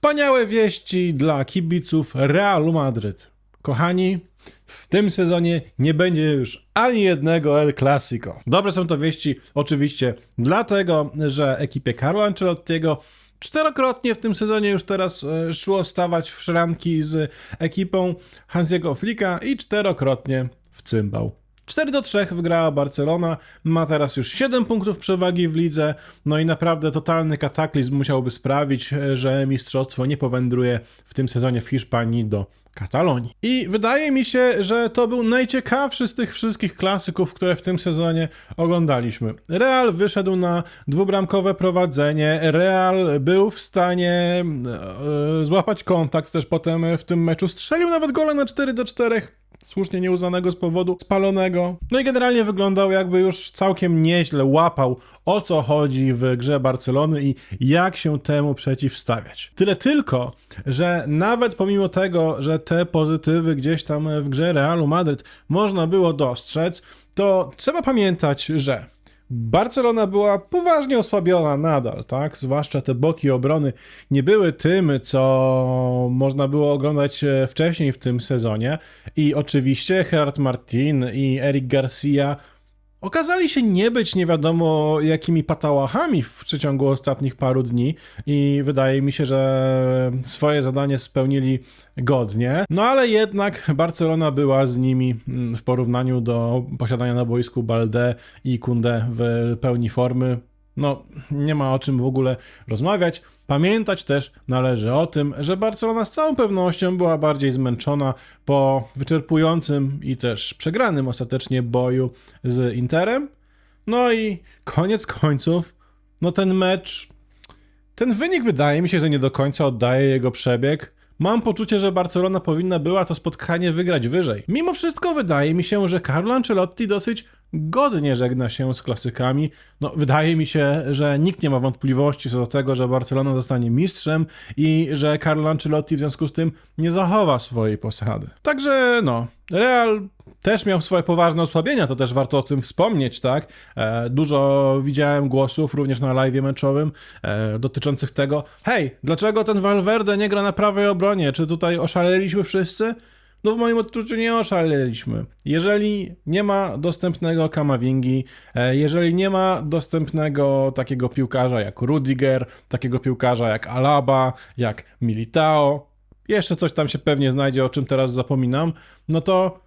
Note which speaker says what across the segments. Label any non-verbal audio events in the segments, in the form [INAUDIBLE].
Speaker 1: Wspaniałe wieści dla kibiców Realu Madryt. Kochani, w tym sezonie nie będzie już ani jednego El Clasico. Dobre są to wieści oczywiście dlatego, że ekipie Carlo Ancelottiego czterokrotnie w tym sezonie już teraz e, szło stawać w szranki z ekipą Hansiego Flicka i czterokrotnie w cymbał. 4 do 3 wygrała Barcelona, ma teraz już 7 punktów przewagi w lidze, no i naprawdę totalny kataklizm musiałby sprawić, że mistrzostwo nie powędruje w tym sezonie w Hiszpanii do Katalonii. I wydaje mi się, że to był najciekawszy z tych wszystkich klasyków, które w tym sezonie oglądaliśmy. Real wyszedł na dwubramkowe prowadzenie, Real był w stanie e, złapać kontakt też potem w tym meczu, strzelił nawet gola na 4 do 4, słusznie nieuznanego z powodu spalonego. No i generalnie wyglądał jakby już całkiem nieźle łapał o co chodzi w grze Barcelony i jak się temu przeciwstawiać. Tyle tylko, że nawet pomimo tego, że te pozytywy gdzieś tam w grze Realu Madryt można było dostrzec, to trzeba pamiętać, że Barcelona była poważnie osłabiona nadal, tak? Zwłaszcza te boki obrony nie były tym, co można było oglądać e, wcześniej w tym sezonie. I oczywiście Gerard Martin i Eric Garcia okazali się nie być nie wiadomo jakimi patałachami w przeciągu ostatnich paru dni i wydaje mi się, że swoje zadanie spełnili godnie. No ale jednak Barcelona była z nimi mm, w porównaniu do posiadania na boisku Balde i Kunde w pełni formy no, nie ma o czym w ogóle rozmawiać. Pamiętać też należy o tym, że Barcelona z całą pewnością była bardziej zmęczona po wyczerpującym i też przegranym ostatecznie boju z Interem. No i koniec końców, no ten mecz, ten wynik wydaje mi się, że nie do końca oddaje jego przebieg. Mam poczucie, że Barcelona powinna była to spotkanie wygrać wyżej. Mimo wszystko wydaje mi się, że Carlo Ancelotti dosyć godnie żegna się z klasykami. No, wydaje mi się, że nikt nie ma wątpliwości co do tego, że Barcelona zostanie mistrzem i że Carlo Ancelotti w związku z tym nie zachowa swojej posady. Także no, Real też miał swoje poważne osłabienia, to też warto o tym wspomnieć, tak? E, dużo widziałem głosów również na live meczowym e, dotyczących tego, hej, dlaczego ten Valverde nie gra na prawej obronie? Czy tutaj oszaleliśmy wszyscy? No w moim odczuciu nie oszaleliśmy. Jeżeli nie ma dostępnego Kamavingi, e, jeżeli nie ma dostępnego takiego piłkarza jak Rudiger, takiego piłkarza jak Alaba, jak Militao, jeszcze coś tam się pewnie znajdzie, o czym teraz zapominam, no to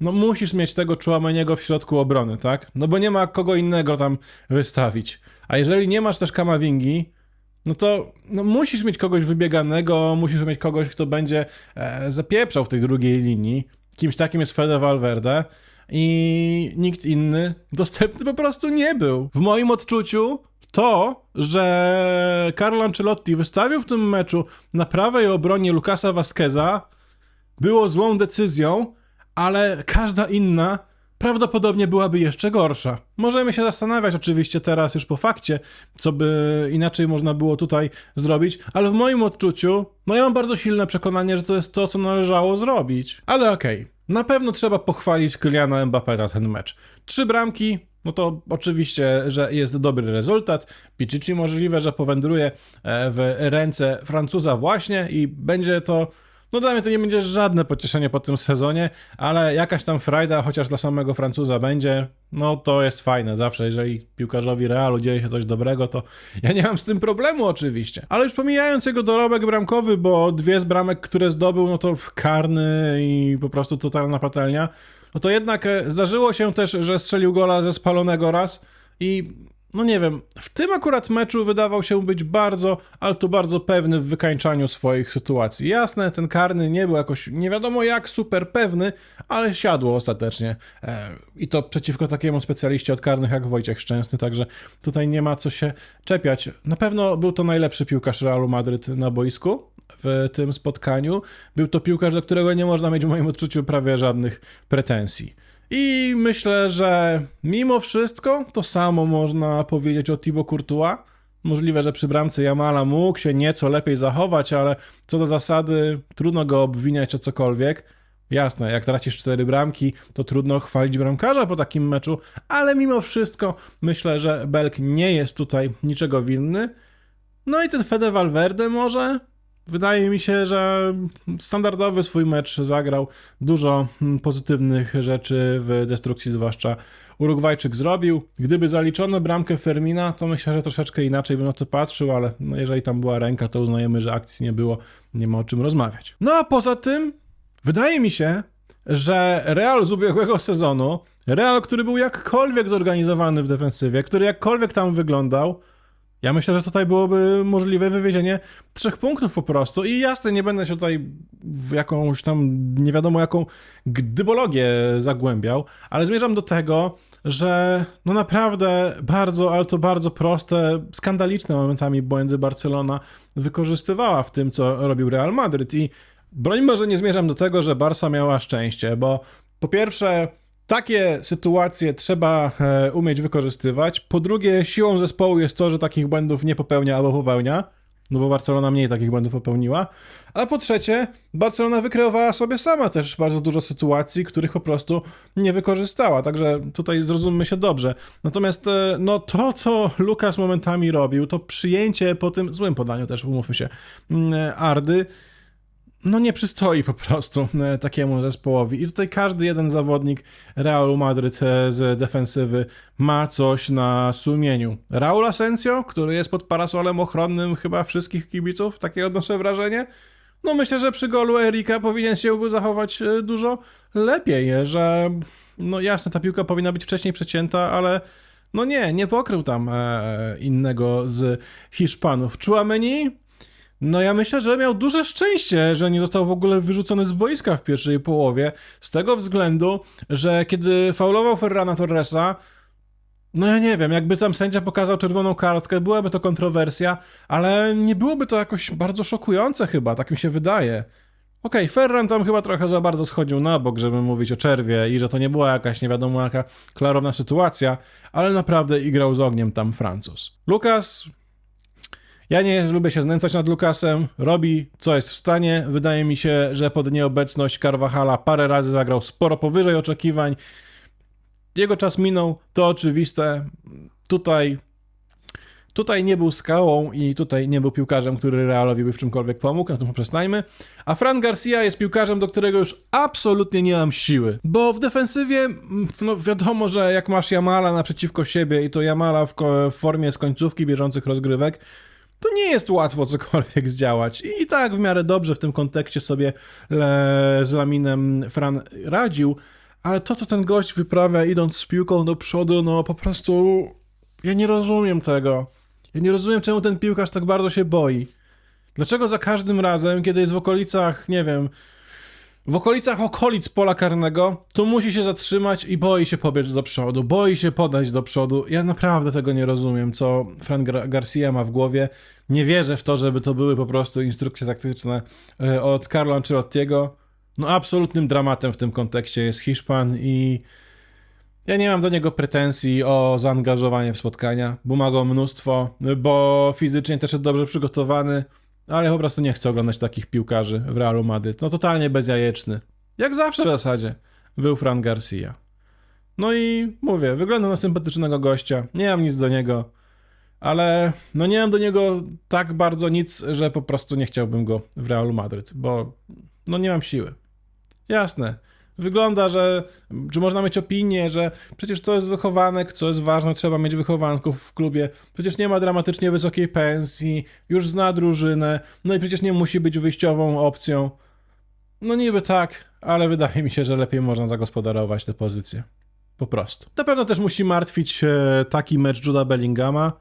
Speaker 1: no musisz mieć tego Chouameniego w środku obrony, tak? No bo nie ma kogo innego tam wystawić. A jeżeli nie masz też Kamavingi, no to no musisz mieć kogoś wybieganego, musisz mieć kogoś, kto będzie e, zapieprzał w tej drugiej linii. Kimś takim jest Fede Valverde i nikt inny dostępny po prostu nie był. W moim odczuciu to, że Carlo Ancelotti wystawił w tym meczu na prawej obronie Lukasa Vasqueza było złą decyzją, ale każda inna prawdopodobnie byłaby jeszcze gorsza. Możemy się zastanawiać oczywiście teraz już po fakcie, co by inaczej można było tutaj zrobić, ale w moim odczuciu, no ja mam bardzo silne przekonanie, że to jest to, co należało zrobić. Ale okej, okay. na pewno trzeba pochwalić Kyliana Mbappé za ten mecz. Trzy bramki, no to oczywiście, że jest dobry rezultat. Pichichi możliwe, że powędruje e, w ręce Francuza właśnie i będzie to no dla mnie to nie będzie żadne pocieszenie po tym sezonie, ale jakaś tam frajda, chociaż dla samego Francuza będzie, no to jest fajne. Zawsze, jeżeli piłkarzowi Realu dzieje się coś dobrego, to ja nie mam z tym problemu oczywiście. Ale już pomijając jego dorobek bramkowy, bo dwie z bramek, które zdobył, no to karny i po prostu totalna patelnia, no to jednak e, zdarzyło się też, że strzelił gola ze spalonego raz i no nie wiem, w tym akurat meczu wydawał się być bardzo, ale to bardzo pewny w wykańczaniu swoich sytuacji. Jasne, ten karny nie był jakoś nie wiadomo jak super pewny, ale siadło ostatecznie. E, I to przeciwko takiemu specjaliście od karnych jak Wojciech Szczęsny, także tutaj nie ma co się czepiać. Na pewno był to najlepszy piłkarz Realu Madryt na boisku w tym spotkaniu. Był to piłkarz, do którego nie można mieć w moim odczuciu prawie żadnych pretensji. I myślę, że mimo wszystko to samo można powiedzieć o Thibaut Courtois. Możliwe, że przy bramce Jamala mógł się nieco lepiej zachować, ale co do zasady trudno go obwiniać o cokolwiek. Jasne, jak tracisz cztery bramki, to trudno chwalić bramkarza po takim meczu, ale mimo wszystko myślę, że Belk nie jest tutaj niczego winny. No i ten Fede Valverde może wydaje mi się, że standardowy swój mecz zagrał. Dużo mm, pozytywnych rzeczy w destrukcji, zwłaszcza Urugwajczyk zrobił. Gdyby zaliczono bramkę Fermina, to myślę, że troszeczkę inaczej bym na to patrzył, ale no jeżeli tam była ręka, to uznajemy, że akcji nie było, nie ma o czym rozmawiać. No a poza tym, wydaje mi się, że Real z ubiegłego sezonu, Real, który był jakkolwiek zorganizowany w defensywie, który jakkolwiek tam wyglądał, ja myślę, że tutaj byłoby możliwe wywiezienie trzech punktów po prostu. I jasne, nie będę się tutaj w jakąś tam nie wiadomo jaką gdybologię zagłębiał, ale zmierzam do tego, że no naprawdę bardzo, ale to bardzo proste, skandaliczne momentami błędy Barcelona wykorzystywała w tym, co robił Real Madryt. I broń może nie zmierzam do tego, że Barca miała szczęście, bo po pierwsze takie sytuacje trzeba e, umieć wykorzystywać. Po drugie, siłą zespołu jest to, że takich błędów nie popełnia albo popełnia, no bo Barcelona mniej takich błędów popełniła. A po trzecie, Barcelona wykreowała sobie sama też bardzo dużo sytuacji, których po prostu nie wykorzystała. Także tutaj zrozummy się dobrze. Natomiast e, no to, co Lukas momentami robił, to przyjęcie po tym złym podaniu też, umówmy się, mm, Ardy, no nie przystoi po prostu e, takiemu zespołowi. I tutaj każdy jeden zawodnik Realu Madryt e, z defensywy ma coś na sumieniu. Raul Asensio, który jest pod parasolem ochronnym chyba wszystkich kibiców, takie odnoszę wrażenie. No myślę, że przy golu Erika powinien się zachować e, dużo lepiej, że no jasne, ta piłka powinna być wcześniej przecięta, ale no nie, nie pokrył tam innego z Hiszpanów. Chouameni no ja myślę, że miał duże szczęście, że nie został w ogóle wyrzucony z boiska w pierwszej połowie, z tego względu, że kiedy faulował Ferrana Torresa, no ja nie wiem, jakby tam sędzia pokazał czerwoną kartkę, byłaby to kontrowersja, ale nie byłoby to jakoś bardzo szokujące chyba, tak mi się wydaje. Okej, okay, Ferran tam chyba trochę za bardzo schodził na bok, żeby mówić o czerwie i że to nie była jakaś nie wiadomo jaka klarowna sytuacja, ale naprawdę igrał z ogniem tam Francuz. Lukas ja nie lubię się znęcać nad Lukasem, robi co jest w stanie. Wydaje mi się, że pod nieobecność Carvajala parę razy zagrał sporo powyżej oczekiwań. Jego czas minął, to oczywiste. Tutaj Tutaj nie był skałą i tutaj nie był piłkarzem, który Realowi by w czymkolwiek pomógł, na tym poprzestańmy. A Fran Garcia jest piłkarzem, do którego już absolutnie nie mam siły. Bo w defensywie, no wiadomo, że jak masz Jamala naprzeciwko siebie i to Jamala w formie z końcówki bieżących rozgrywek, to nie jest łatwo cokolwiek zdziałać. I tak w miarę dobrze w tym kontekście sobie z Laminem Fran radził, ale to, co ten gość wyprawia idąc z piłką do przodu, no po prostu ja nie rozumiem tego. Ja nie rozumiem, czemu ten piłkarz tak bardzo się boi. Dlaczego za każdym razem, kiedy jest w okolicach, nie wiem, w okolicach okolic pola karnego, to musi się zatrzymać i boi się pobiec do przodu, boi się podać do przodu. Ja naprawdę tego nie rozumiem, co Frank Garcia ma w głowie. Nie wierzę w to, żeby to były po prostu instrukcje taktyczne e, od Carlo Ancelottiego. No absolutnym dramatem w tym kontekście jest Hiszpan i ja nie mam do niego pretensji o zaangażowanie w spotkania, bo ma go mnóstwo, bo fizycznie też jest dobrze przygotowany ale po prostu nie chcę oglądać takich piłkarzy w Realu Madryt. No totalnie bezjajeczny. Jak zawsze w zasadzie był Fran Garcia. No i mówię, wygląda na sympatycznego gościa, nie mam nic do niego, ale no nie mam do niego tak bardzo nic, że po prostu nie chciałbym go w Realu Madryt, bo no nie mam siły. Jasne, Wygląda, że czy można mieć opinię, że przecież to jest wychowanek, co jest ważne, trzeba mieć wychowanków w klubie. Przecież nie ma dramatycznie wysokiej pensji, już zna drużynę, no i przecież nie musi być wyjściową opcją. No niby tak, ale wydaje mi się, że lepiej można zagospodarować tę pozycję. Po prostu. Na pewno też musi martwić e, taki mecz Juda Bellingama.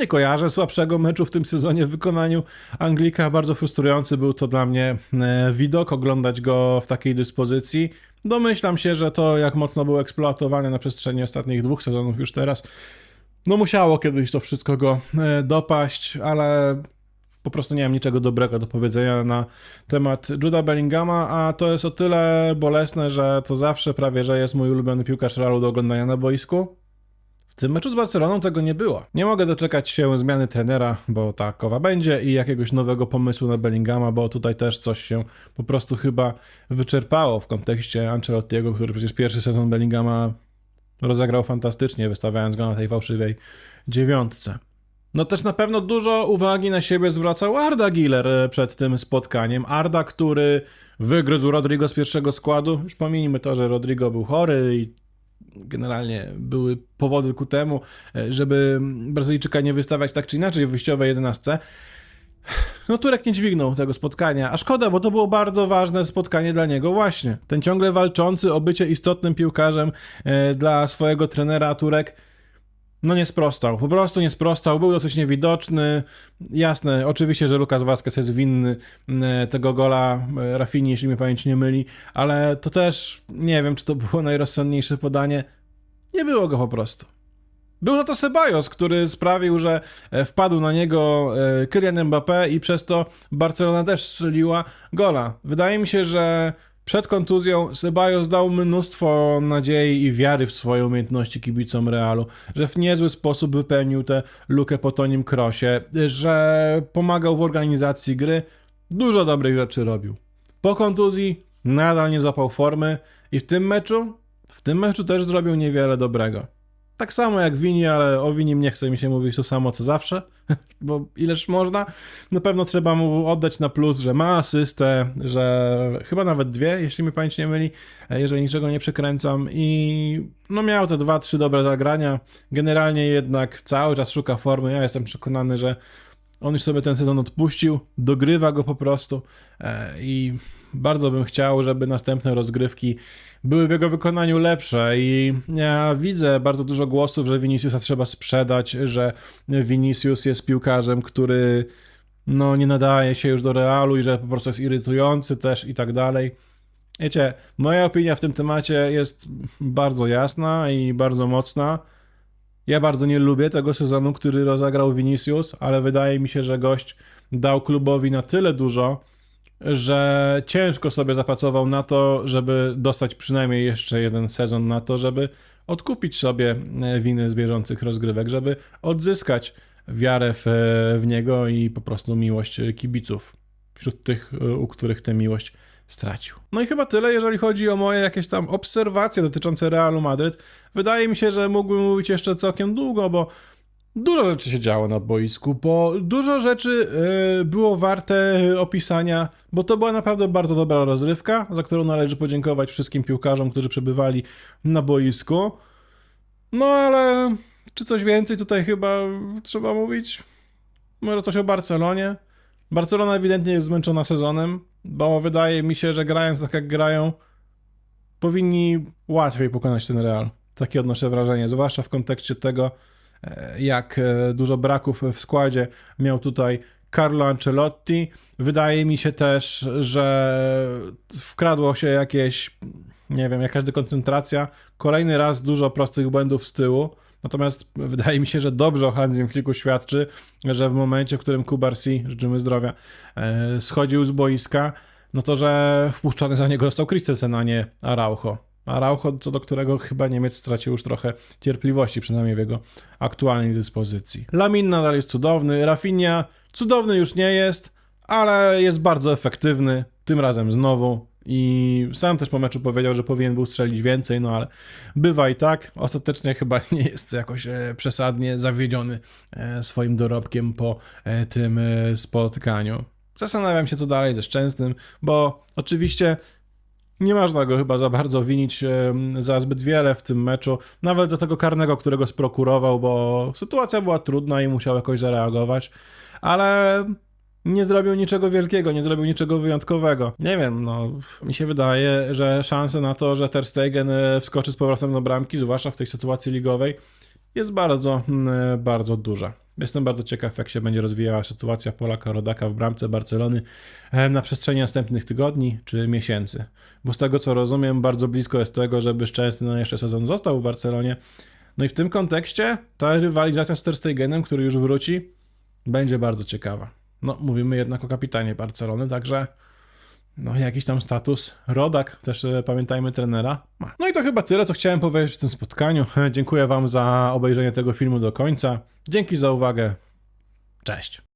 Speaker 1: Nie kojarzę słabszego meczu w tym sezonie w wykonaniu Anglika. Bardzo frustrujący był to dla mnie e, widok, oglądać go w takiej dyspozycji. Domyślam się, że to, jak mocno był eksploatowany na przestrzeni ostatnich dwóch sezonów już teraz, no musiało kiedyś to wszystko go e, dopaść, ale po prostu nie mam niczego dobrego do powiedzenia na temat Juda Bellingama, a to jest o tyle bolesne, że to zawsze prawie, że jest mój ulubiony piłkarz Realu do oglądania na boisku. W tym meczu z Barceloną tego nie było. Nie mogę doczekać się zmiany trenera, bo takowa będzie i jakiegoś nowego pomysłu na Bellingama, bo tutaj też coś się po prostu chyba wyczerpało w kontekście Ancelottiego, który przecież pierwszy sezon Bellingama rozegrał fantastycznie, wystawiając go na tej fałszywej dziewiątce. No też na pewno dużo uwagi na siebie zwracał Arda Giller e, przed tym spotkaniem. Arda, który wygryzł Rodrigo z pierwszego składu. Już pomijmy to, że Rodrigo był chory i generalnie były powody ku temu, e, żeby Brazylijczyka nie wystawiać tak czy inaczej w wyjściowej 11. No Turek nie dźwignął tego spotkania, a szkoda, bo to było bardzo ważne spotkanie dla niego właśnie. Ten ciągle walczący o bycie istotnym piłkarzem e, dla swojego trenera Turek no nie sprostał, po prostu nie sprostał, był dosyć niewidoczny. Jasne, oczywiście, że Lukas Vazquez jest winny e, tego gola e, Rafini, jeśli mnie pamięć nie myli, ale to też nie wiem, czy to było [LAUGHS] najrozsądniejsze podanie. Nie było go po prostu. Był za to Ceballos, który sprawił, że e, wpadł na niego Kylian Mbappé i przez to Barcelona też strzeliła gola. Wydaje mi się, że przed kontuzją Ceballos dał mnóstwo nadziei i wiary w swoje umiejętności kibicom Realu, że w niezły sposób wypełnił tę lukę po Tonim Krosie, że pomagał w organizacji gry, dużo dobrych rzeczy robił. Po kontuzji nadal nie złapał formy i w tym meczu, w tym meczu też zrobił niewiele dobrego. Tak samo jak Wini, ale o Winim nie chce mi się mówić to samo co zawsze, [LAUGHS] bo ileż można. Na pewno trzeba mu oddać na plus, że ma asystę, że chyba nawet dwie, jeśli mi pamięć nie myli, jeżeli niczego nie przekręcam. I no miał te dwa, trzy dobre zagrania. Generalnie jednak cały czas szuka formy. Ja jestem przekonany, że on już sobie ten sezon odpuścił, dogrywa go po prostu e, i bardzo bym chciał, żeby następne rozgrywki były w jego wykonaniu lepsze i ja widzę bardzo dużo głosów, że Viniciusa trzeba sprzedać, że Vinicius jest piłkarzem, który no nie nadaje się już do Realu i że po prostu jest irytujący też i tak dalej. Wiecie, moja opinia w tym temacie jest bardzo jasna i bardzo mocna. Ja bardzo nie lubię tego sezonu, który rozegrał Vinicius, ale wydaje mi się, że gość dał klubowi na tyle dużo, że ciężko sobie zapracował na to, żeby dostać przynajmniej jeszcze jeden sezon na to, żeby odkupić sobie e, winy z bieżących rozgrywek, żeby odzyskać wiarę w, w niego i po prostu miłość kibiców. Wśród tych, e, u których tę miłość stracił. No i chyba tyle, jeżeli chodzi o moje jakieś tam obserwacje dotyczące Realu Madryt. Wydaje mi się, że mógłbym mówić jeszcze całkiem długo, bo dużo rzeczy się działo na boisku, bo dużo rzeczy yy, było warte opisania, bo to była naprawdę bardzo dobra rozrywka, za którą należy podziękować wszystkim piłkarzom, którzy przebywali na boisku. No ale czy coś więcej tutaj chyba trzeba mówić? Może coś o Barcelonie? Barcelona ewidentnie jest zmęczona sezonem, bo wydaje mi się, że grając tak jak grają, powinni łatwiej pokonać ten Real. Takie odnoszę wrażenie, zwłaszcza w kontekście tego, e, jak e, dużo braków w składzie miał tutaj Carlo Ancelotti. Wydaje mi się też, że wkradło się jakieś, nie wiem, jakaś dekoncentracja. Kolejny raz dużo prostych błędów z tyłu. Natomiast wydaje mi się, że dobrze o Hansim Flicku świadczy, że w momencie, w którym Kubarsi, życzymy zdrowia, e, schodził z boiska, no to, że wpuszczony za niego został Christensen, a nie Araujo. Araujo, co do którego chyba Niemiec stracił już trochę cierpliwości, przynajmniej w jego aktualnej dyspozycji. Lamin nadal jest cudowny, Rafinha cudowny już nie jest, ale jest bardzo efektywny, tym razem znowu. I sam też po meczu powiedział, że powinien był strzelić więcej, no ale bywa i tak. Ostatecznie chyba [LAUGHS] nie jest jakoś e, przesadnie zawiedziony e, swoim dorobkiem po e, tym spotkaniu. Zastanawiam się, co dalej ze Szczęsnym, bo oczywiście nie można go chyba za bardzo winić za zbyt wiele w tym meczu, nawet za tego karnego, którego sprokurował, bo sytuacja była trudna i musiał jakoś zareagować, ale nie zrobił niczego wielkiego, nie zrobił niczego wyjątkowego. Nie wiem, no, mi się wydaje, że szanse na to, że Ter Stegen e, wskoczy z powrotem do bramki, zwłaszcza w tej sytuacji ligowej, jest bardzo, mm, bardzo duża. Jestem bardzo ciekaw, jak się będzie rozwijała sytuacja Polaka Rodaka w bramce Barcelony e, na przestrzeni następnych tygodni czy miesięcy. Bo z tego co rozumiem, bardzo blisko jest tego, żeby Szczęsny na jeszcze sezon został w Barcelonie. No i w tym kontekście ta rywalizacja z Ter Stegenem, który już wróci, będzie bardzo ciekawa. No, mówimy jednak o kapitanie Barcelony, także no, jakiś tam status. Rodak, też e, pamiętajmy trenera. No i to chyba tyle, co chciałem powiedzieć w tym spotkaniu. Dziękuję Wam za obejrzenie tego filmu do końca. Dzięki za uwagę. Cześć.